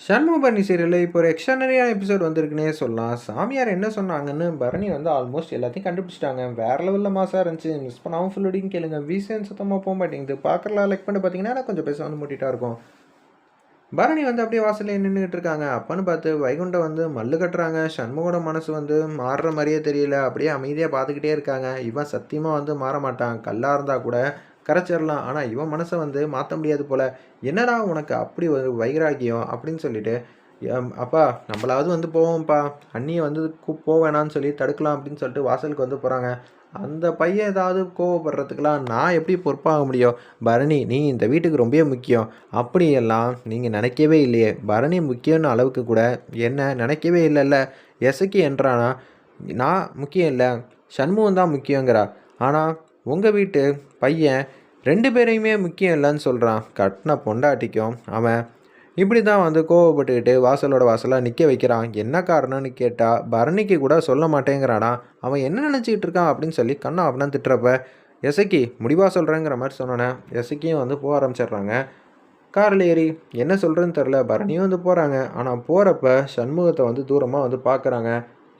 சண்முகபரணி சீரியலில் இப்போ ஒரு எக்ஸ்ட்ரானரியான எபிசோட் வந்திருக்குன்னே சொல்லலாம். சாமியார் என்ன சொன்னாங்கன்னு பரணி வந்து ஆல்மோஸ்ட் எல்லாத்தையும் கண்டுபிடிச்சிட்டாங்க. வேற லெவலில் மாசாக இருந்துச்சு. மிஸ் பண்ணாமல் ஃபுல்லோடையும் கேளுங்க. வீசன் சுத்தமாக போக மாட்டேங்குது. பார்க்கலாம் லைக் பண்ணி பார்த்தீங்கன்னா கொஞ்சம் பேச வந்து மூட்டிட்டா இருக்கும். பரணி வந்து அப்படியே வாசல்ல நின்றுக்கிட்டு இருக்காங்க. அப்பன்னு பார்த்து வைகுண்டம் வந்து மல்லு கட்டுறாங்க. சண்முகோட மனசு வந்து மாறுற மாதிரியே தெரியல. அப்படியே அமைதியாக பார்த்துக்கிட்டே இருக்காங்க. இவன் சத்தியமாக வந்து மாற மாட்டான். கல்லாக இருந்தால் கூட கரைச்சிடலாம் ஆனால் இவன் மனசை வந்து மாற்ற முடியாது போல். என்னடா உனக்கு அப்படி ஒரு வைராகியம் அப்படின்னு சொல்லிட்டு அப்பா நம்மளாவது வந்து போவோம்ப்பா. அண்ணியை வந்து போவேணான்னு வேணான்னு சொல்லி தடுக்கலாம் அப்படின்னு சொல்லிட்டு வாசலுக்கு வந்து போகிறாங்க அந்த பையன் ஏதாவது கோவப்படுறதுக்கெலாம் நான் எப்படி பொறுப்பாக முடியும்? பரணி நீ இந்த வீட்டுக்கு ரொம்ப முக்கியம். அப்படியெல்லாம் நீங்கள் நினைக்கவே இல்லையே. பரணி முக்கியம்னு அளவுக்கு கூட என்ன நினைக்கவே இல்லைல்ல. எசக்கி என்றானா நான் முக்கியம் இல்லை. சண்முகம் தான் முக்கியங்கிறா ஆனால் உங்கள் வீட்டு பையன் ரெண்டு பேரையுமே முக்கியம் இல்லைன்னு சொல்கிறான் கட்டின பொண்டாட்டிக்கும் அவன் இப்படி தான் வந்து கோவப்பட்டுக்கிட்டு வாசலோட வாசலாக நிற்க வைக்கிறான். என்ன காரணம்னு கேட்டால் பரணிக்கு கூட சொல்ல மாட்டேங்கிறானா? அவன் என்ன நினச்சிக்கிட்டு இருக்கான் அப்படின்னு சொல்லி கண்ணா அப்படின்னு திட்டுறப்ப எசக்கி முடிவாக சொல்கிறேங்கிற மாதிரி சொன்னோன்னே எசக்கியும் வந்து போக ஆரம்பிச்சிடுறாங்க. காரில் ஏறி என்ன சொல்கிறேன்னு தெரில பரணியும் வந்து போகிறாங்க ஆனால் போகிறப்ப சண்முகத்தை வந்து தூரமாக வந்து பார்க்குறாங்க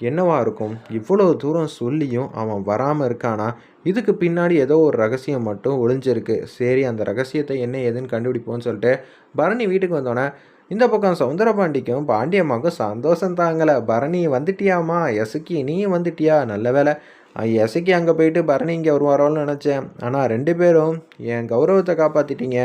என்னவா இருக்கும்? இவ்வளோ தூரம் சொல்லியும் அவன் வராமல் இருக்கானா? இதுக்கு பின்னாடி ஏதோ ஒரு ரகசியம் மட்டும் ஒளிஞ்சிருக்கு. சரி அந்த ரகசியத்தை என்ன ஏதுன்னு கண்டுபிடிப்போம்னு சொல்லிட்டு பரணி வீட்டுக்கு வந்தோடனே இந்த பக்கம் சவுந்தரபாண்டிக்கும் பாண்டியம்மாவுக்கும் சந்தோஷம் தாங்கலை. பரணி வந்துட்டியாம்மா? எசுக்கி நீயும் வந்துட்டியா? நல்ல வேலை எசுக்கி அங்கே போயிட்டு பரணி இங்கே வருவாரோன்னு நினச்சேன். ஆனால் ரெண்டு பேரும் என் கௌரவத்தை காப்பாற்றிட்டீங்க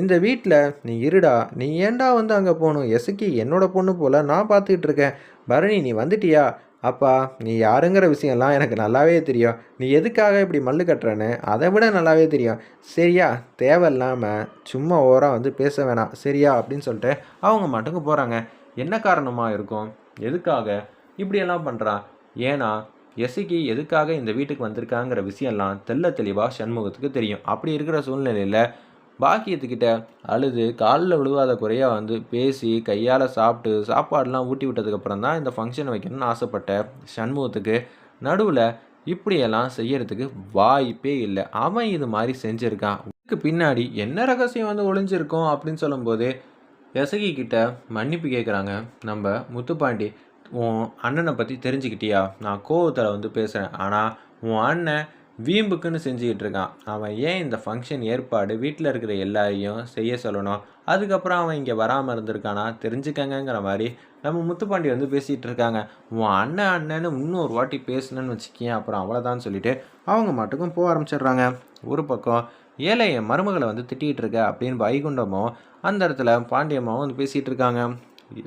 இந்த வீட்டில் நீ இருடா. நீ ஏன்டா வந்து அங்கே போகணும்? எசுக்கி என்னோட பொண்ணு போல் நான் பார்த்துக்கிட்டு இருக்கேன். பரணி நீ வந்துட்டியா? அப்பா நீ யாருங்கிற விஷயம்லாம் எனக்கு நல்லாவே தெரியும். நீ எதுக்காக இப்படி மல்லு கட்டுறேன்னு அதை விட நல்லாவே தெரியும். சரியா தேவையில்லாமல் சும்மா ஓராக வந்து பேச வேணாம். சரியா அப்படின்னு சொல்லிட்டு அவங்க மட்டுக்கு போகிறாங்க என்ன காரணமாக இருக்கும்? எதுக்காக? இப்படியெல்லாம் பண்ணுறான் ஏன்னா எசிக்கு எதுக்காக இந்த வீட்டுக்கு வந்திருக்காங்கிற விஷயம்லாம் தெள்ள தெளிவாக சண்முகத்துக்கு தெரியும். அப்படி இருக்கிற சூழ்நிலையில் பாக்கியத்துக்கிட்ட அழுது காலில் விழுவாத குறையாக வந்து பேசி கையால் சாப்பிட்டு சாப்பாடெலாம் ஊட்டி விட்டதுக்கப்புறம் தான் இந்த ஃபங்க்ஷனை வைக்கணும்னு ஆசைப்பட்ட சண்முகத்துக்கு நடுவில் இப்படியெல்லாம் செய்யறதுக்கு வாய்ப்பே இல்லை. அவன் இது மாதிரி செஞ்சுருக்கான். இதுக்கு பின்னாடி என்ன ரகசியம் வந்து ஒளிஞ்சிருக்கோம் அப்படின்னு சொல்லும்போது எசகி கிட்ட மன்னிப்பு கேட்குறாங்க நம்ம முத்துப்பாண்டி உன் அண்ணனை பற்றி தெரிஞ்சுக்கிட்டியா? நான் கோவத்தில் வந்து பேசுகிறேன் ஆனால் உன் அண்ணன் வீம்புக்குன்னு செஞ்சுக்கிட்டு இருக்கான். அவன் ஏன் இந்த ஃபங்க்ஷன் ஏற்பாடு வீட்டில் இருக்கிற எல்லாரையும் செய்ய சொல்லணும்? அதுக்கப்புறம் அவன் இங்கே வராமல் இருந்திருக்கானா? தெரிஞ்சுக்கங்கிற மாதிரி நம்ம முத்துப்பாண்டி வந்து பேசிகிட்டு இருக்காங்க. உன் அண்ணன் அண்ணன்னு இன்னொரு வாட்டி பேசுனேன்னு வச்சுக்கியேன் அப்புறம் அவ்வளோதான் சொல்லிட்டு அவங்க மட்டுக்கும் போக ஆரம்பிச்சிடுறாங்க. ஒரு பக்கம் ஏழை என் மருமகளை வந்து திட்டிகிட்டு இருக்க அப்படின்னு வைகுண்டமும் அந்த இடத்துல பாண்டியம்மாவும் வந்து பேசிகிட்டு இருக்காங்க.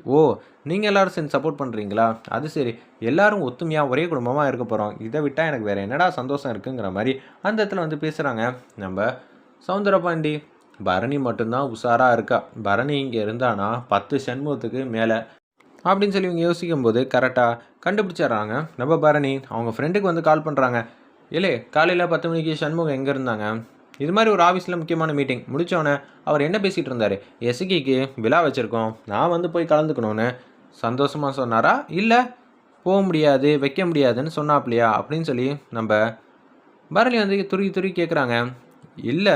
ஓ நீங்கள் எல்லாரும் சேர்ந்து சப்போர்ட் பண்ணுறீங்களா அது சரி. எல்லாரும் ஒத்துமையாக ஒரே குடும்பமாக இருக்க போகிறோம் இதை விட்டால் எனக்கு வேறு என்னடா சந்தோஷம் இருக்குங்கிற மாதிரி அந்த இடத்துல வந்து பேசுகிறாங்க நம்ம சவுந்தரபாண்டி பரணி மட்டும்தான் உஷாராக இருக்கா? பரணி இங்கே இருந்தானா? பத்து சண்முகத்துக்கு மேலே. அப்படின்னு சொல்லி இவங்க யோசிக்கும்போது கரெக்டாக கண்டுபிடிச்சிடுறாங்க. நம்ம பரணி அவங்க ஃப்ரெண்டுக்கு வந்து கால் பண்ணுறாங்க இல்லை காலையில் பத்து மணிக்கு சண்முகம் எங்கே இருந்தாங்க? இது மாதிரி ஒரு ஆஃபீஸில் முக்கியமான மீட்டிங் முடித்தோடனே அவர் என்ன பேசிகிட்டு இருந்தார்? எஸ்கிக்கு விழா வச்சுருக்கோம். நான் வந்து போய் கலந்துக்கணும்னு சந்தோஷமாக சொன்னாரா? இல்லை போக முடியாது வைக்க முடியாதுன்னு சொன்னாப்லையா? அப்படின்னு சொல்லி நம்ம பரணி வந்து துருக்கி துருக்கி கேட்குறாங்க இல்லை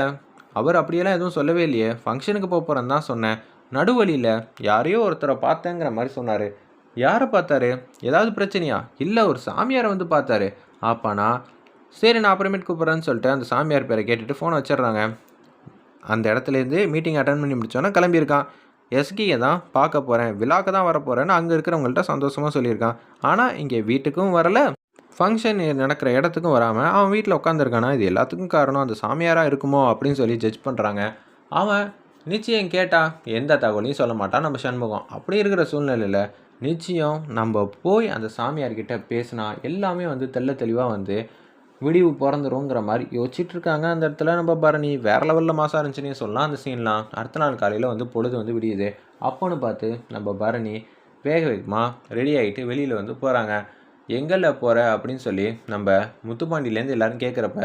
அவர் அப்படியெல்லாம் எதுவும் சொல்லவே இல்லையே. ஃபங்க்ஷனுக்கு போக போகிறேன்னு தான் சொன்னேன். நடுவழியில் யாரையோ ஒருத்தரை பார்த்தேங்கிற மாதிரி சொன்னார். யாரை பார்த்தாரு? ஏதாவது பிரச்சனையா? இல்லை ஒரு சாமியாரை வந்து பார்த்தாரு. ஆப்பானா? சரி நான் அப்புறமேட்டு கூப்பிட்றேன்னு சொல்லிட்டு அந்த சாமியார் பேரை கேட்டுட்டு ஃபோனை வச்சிடுறாங்க. அந்த இடத்துலேருந்து மீட்டிங் அட்டன் பண்ணி முடிச்சோன்னே கிளம்பியிருக்கான். எஸ்கியை தான் பார்க்க போகிறேன் விழாக்கு தான் வரப்போகிறேன்னு அங்கே இருக்கிறவங்கள்ட்ட சந்தோஷமாக சொல்லியிருக்கான். ஆனால் இங்கே வீட்டுக்கும் வரல. ஃபங்க்ஷன் நடக்கிற இடத்துக்கும் வராமல் அவன் வீட்டில் உட்காந்துருக்கானா இது எல்லாத்துக்கும் காரணம் அந்த சாமியாராக இருக்குமோ அப்படின்னு சொல்லி ஜட்ஜ் பண்ணுறாங்க அவன் நிச்சயம் கேட்டால் எந்த தகவலையும் சொல்ல மாட்டான் நம்ம சண்முகம். அப்படி இருக்கிற சூழ்நிலையில் நிச்சயம் நம்ம போய் அந்த சாமியார்கிட்ட பேசினா எல்லாமே வந்து தெள்ள தெளிவாக வந்து விடிவு பிறந்துருங்கிற மாதிரி யோசிச்சுட்டு இருக்காங்க அந்த இடத்துல. நம்ம பரணி வேற லெவலில் மாசா இருந்துச்சுன்னே சொல்லலாம் அந்த சீன்லாம் அடுத்த நாள் காலையில் வந்து பொழுது வந்து விடியுது. அப்போன்னு பார்த்து நம்ம பரணி வேக வேகமாக ரெடி ஆகிட்டு வெளியில் வந்து போகிறாங்க எங்கெல்ல போகிற அப்படின்னு சொல்லி நம்ம முத்துப்பாண்டியிலேருந்து எல்லாரும் கேட்குறப்ப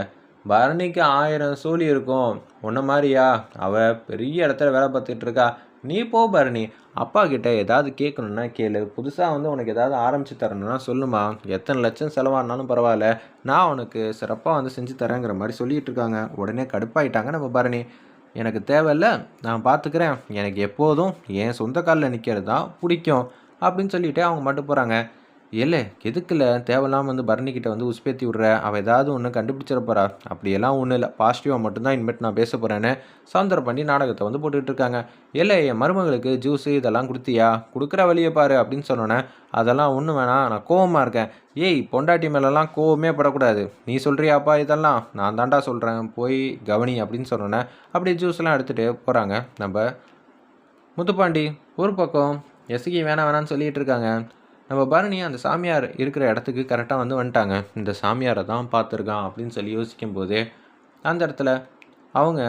பரணிக்கு ஆயிரம் சோழி இருக்கும். உன்ன மாதிரியா? அவ பெரிய இடத்துல வேலை பார்த்துட்டு இருக்கா நீ போ பரணி. அப்பா கிட்ட ஏதாவது கேட்கணுன்னா கேளு. புதுசாக வந்து உனக்கு ஏதாவது ஆரம்பித்து தரணும்னா சொல்லுமா. எத்தனை லட்சம் செலவானாலும் பரவாயில்ல. நான் உனக்கு சிறப்பாக வந்து செஞ்சு தரேங்கிற மாதிரி சொல்லிகிட்டு இருக்காங்க உடனே கடுப்பாயிட்டாங்க நம்ம பரணி. எனக்கு தேவையில்ல. நான் பார்த்துக்கிறேன். எனக்கு எப்போதும் என் சொந்த காலில் நிற்கிறது தான் பிடிக்கும். அப்படின்னு சொல்லிட்டு அவங்க மட்டும் போகிறாங்க இல்லை எதுக்குல? தேவையில்லாமல் வந்து பரணிக்கிட்ட வந்து உஸ்பேத்தி விட்ற? அவள் ஏதாவது ஒன்று கண்டுபிடிச்சிட போகிறா அப்படியெல்லாம் ஒன்றும் இல்லை. பாசிட்டிவாக மட்டும்தான் இனிமேட் நான் பேச போகிறேன்னு சவுந்தர பண்ணி நாடகத்தை வந்து போட்டுக்கிட்டு இருக்காங்க. இல்லை என் மருமகளுக்கு ஜூஸு இதெல்லாம் கொடுத்தியா? கொடுக்குற வழியை பாரு அப்படின்னு சொன்னோன்னே அதெல்லாம் ஒன்றும் வேணாம். நான் கோவமாக இருக்கேன். ஏய் பொண்டாட்டி மேலெல்லாம் கோவமே படக்கூடாது. நீ சொல்கிறியாப்பா இதெல்லாம்? நான் தாண்டா சொல்கிறேன் போய் கவனி அப்படின்னு சொன்னோன்னே அப்படியே ஜூஸ்லாம் எடுத்துகிட்டு போகிறாங்க நம்ம முத்துப்பாண்டி ஒரு பக்கம் எஸ்கி வேணாம் வேணாம்னு சொல்லிகிட்டு இருக்காங்க. நம்ம பரணி அந்த சாமியார் இருக்கிற இடத்துக்கு கரெக்டாக வந்து வந்துட்டாங்க. இந்த சாமியாரை தான் பார்த்துருக்கான் அப்படின்னு சொல்லி யோசிக்கும் போதே அந்த இடத்துல அவங்க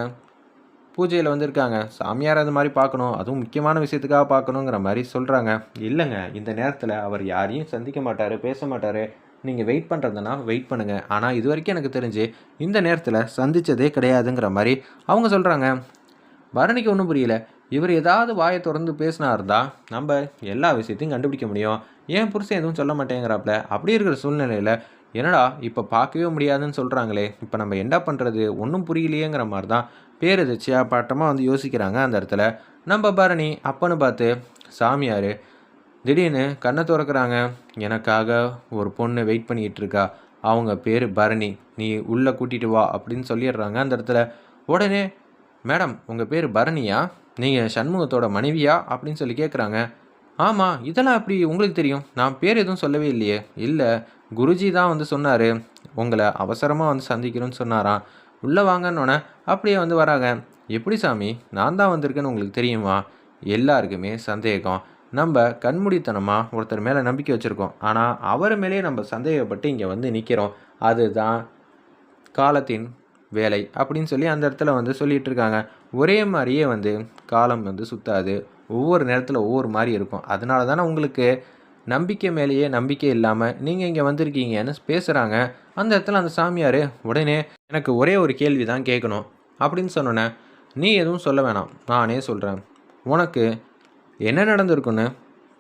பூஜையில் வந்திருக்காங்க. சாமியார் அது மாதிரி பார்க்கணும் அதுவும் முக்கியமான விஷயத்துக்காக பார்க்கணுங்கிற மாதிரி சொல்கிறாங்க இல்லைங்க இந்த நேரத்தில் அவர் யாரையும் சந்திக்க மாட்டார் பேச மாட்டார். நீங்கள் வெயிட் பண்ணுறதுனா வெயிட் பண்ணுங்கள் ஆனால் இது வரைக்கும் எனக்கு தெரிஞ்சு இந்த நேரத்தில் சந்தித்ததே கிடையாதுங்கிற மாதிரி அவங்க சொல்கிறாங்க பரணிக்கு ஒன்றும் புரியல. இவர் ஏதாவது வாயை திறந்து பேசினா இருந்தா நம்ம எல்லா விஷயத்தையும் கண்டுபிடிக்க முடியும். ஏன் புருஷன் எதுவும் சொல்ல மாட்டேங்கிறாப்புல அப்படி இருக்கிற சூழ்நிலையில் என்னடா இப்போ பார்க்கவே முடியாதுன்னு சொல்கிறாங்களே இப்போ நம்ம என்ன பண்ணுறது ஒன்றும் புரியலையேங்கிற மாதிரி தான் பேர் எதிர்ச்சியா பாட்டமாக வந்து யோசிக்கிறாங்க அந்த இடத்துல. நம்ம பரணி அப்பன்னு பார்த்து சாமியார் திடீர்னு கண்ணை திறக்கிறாங்க. எனக்காக ஒரு பொண்ணு வெயிட் பண்ணிக்கிட்டு இருக்கா. அவங்க பேர் பரணி. நீ உள்ளே கூட்டிகிட்டு வா. அப்படின்னு சொல்லிடுறாங்க அந்த இடத்துல. உடனே மேடம் உங்கள் பேர் பரணியா? நீங்கள் சண்முகத்தோட மனைவியா அப்படின்னு சொல்லி கேட்குறாங்க ஆமாம் இதெல்லாம் எப்படி உங்களுக்கு தெரியும்? நான் பேர் எதுவும் சொல்லவே இல்லையே. இல்லை குருஜி தான் வந்து சொன்னார். உங்களை அவசரமாக வந்து சந்திக்கணும்னு சொன்னாராம். உள்ளே வாங்கன்னொன்னே அப்படியே வந்து வராங்க. எப்படி சாமி? நான் தான் வந்திருக்கேன்னு உங்களுக்கு தெரியுமா? எல்லாருக்குமே சந்தேகம். நம்ம கண்மூடித்தனமாக ஒருத்தர் மேலே நம்பிக்கை வச்சுருக்கோம். ஆனால் அவர் மேலேயே நம்ம சந்தேகப்பட்டு இங்கே வந்து நிற்கிறோம் அதுதான் காலத்தின் வேலை அப்படின்னு சொல்லி அந்த இடத்துல வந்து சொல்லிகிட்டு இருக்காங்க. ஒரே மாதிரியே வந்து காலம் வந்து சுத்தாது. ஒவ்வொரு நேரத்தில் ஒவ்வொரு மாதிரி இருக்கும். அதனால தானே உங்களுக்கு நம்பிக்கை மேலேயே நம்பிக்கை இல்லாமல் நீங்கள் இங்கே வந்திருக்கீங்கன்னு பேசுகிறாங்க அந்த இடத்துல அந்த சாமியார் உடனே எனக்கு ஒரே ஒரு கேள்வி தான் கேட்கணும். அப்படின்னு சொன்னோன்னே நீ எதுவும் சொல்ல வேணாம். நானே சொல்கிறேன் உனக்கு என்ன நடந்திருக்குன்னு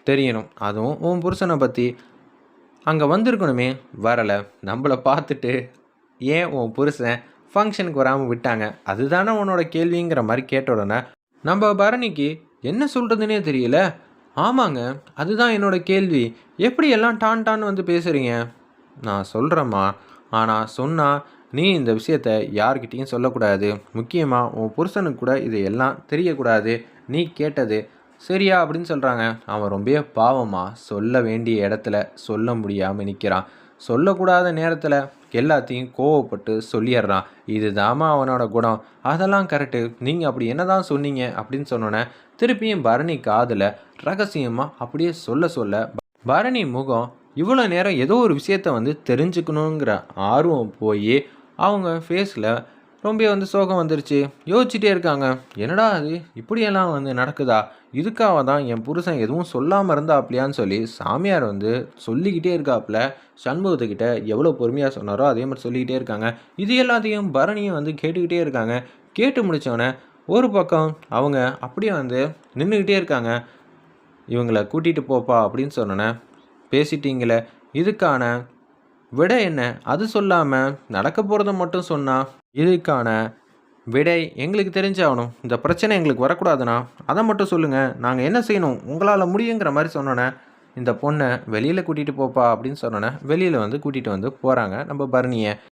தெரியணும். அதுவும் உன் புருஷனை பற்றி அங்கே வந்திருக்கணுமே வரலை. நம்மளை பார்த்துட்டு ஏன் உன் புருஷன் ஃபங்க்ஷனுக்கு வராமல் விட்டாங்க. அதுதானே உன்னோட கேள்விங்கிற மாதிரி கேட்ட உடனே நம்ம பரணிக்கு என்ன சொல்கிறதுனே தெரியல. ஆமாங்க அதுதான் என்னோட கேள்வி. எப்படி எல்லாம் டான் டான் வந்து பேசுகிறீங்க நான் சொல்கிறேம்மா ஆனால் சொன்னால் நீ இந்த விஷயத்த யார்கிட்டயும் சொல்லக்கூடாது. முக்கியமாக உன் புருஷனுக்கு கூட இது எல்லாம் தெரியக்கூடாது. நீ கேட்டது சரியா அப்படின்னு சொல்கிறாங்க அவன் ரொம்ப பாவமாக சொல்ல வேண்டிய இடத்துல சொல்ல முடியாமல் நிற்கிறான் சொல்லக்கூடாத நேரத்தில் எல்லாத்தையும் கோவப்பட்டு சொல்லிடுறான் இதுதாம்மா அவனோட குணம். அதெல்லாம் கரெக்டு நீங்கள் அப்படி என்னதான் சொன்னீங்க? அப்படின்னு சொன்னோன்னே திருப்பியும் பரணி காதில் ரகசியமாக அப்படியே சொல்ல சொல்ல பரணி முகம் இவ்வளோ நேரம் ஏதோ ஒரு விஷயத்த வந்து தெரிஞ்சுக்கணுங்கிற ஆர்வம் போய் அவங்க ஃபேஸில் ரொம்ப வந்து சோகம் வந்துருச்சு. யோசிச்சுட்டே இருக்காங்க. என்னடா அது இப்படியெல்லாம் வந்து நடக்குதா? இதுக்காக தான் என் புருஷன் எதுவும் சொல்லாமல் இருந்தாப்லையான்னு சொல்லி சாமியார் வந்து சொல்லிக்கிட்டே இருக்காப்புல சண்முகத்துக்கிட்ட எவ்வளோ பொறுமையாக சொன்னாரோ அதே மாதிரி சொல்லிக்கிட்டே இருக்காங்க. இது எல்லாத்தையும் பரணியும் வந்து கேட்டுக்கிட்டே இருக்காங்க. கேட்டு முடித்தோடனே ஒரு பக்கம் அவங்க அப்படியே வந்து நின்றுக்கிட்டே இருக்காங்க. இவங்களை கூட்டிகிட்டு போப்பா அப்படின்னு சொன்னோன்னே பேசிட்டீங்களே இதுக்கான விடை என்ன? அது சொல்லாமல் நடக்க போகிறத மட்டும் சொன்னால் இதுக்கான விடை எங்களுக்கு தெரிஞ்சாகணும். இந்த பிரச்சனை எங்களுக்கு வரக்கூடாதுண்ணா. அதை மட்டும் சொல்லுங்கள் நாங்கள் என்ன செய்யணும்? உங்களால் முடியுங்கிற மாதிரி சொன்னோன்னே இந்த பொண்ணை வெளியில் கூட்டிகிட்டு போப்பா அப்படின்னு சொன்னோன்னே வெளியில் வந்து கூட்டிகிட்டு வந்து போகிறாங்க நம்ம பரணியை.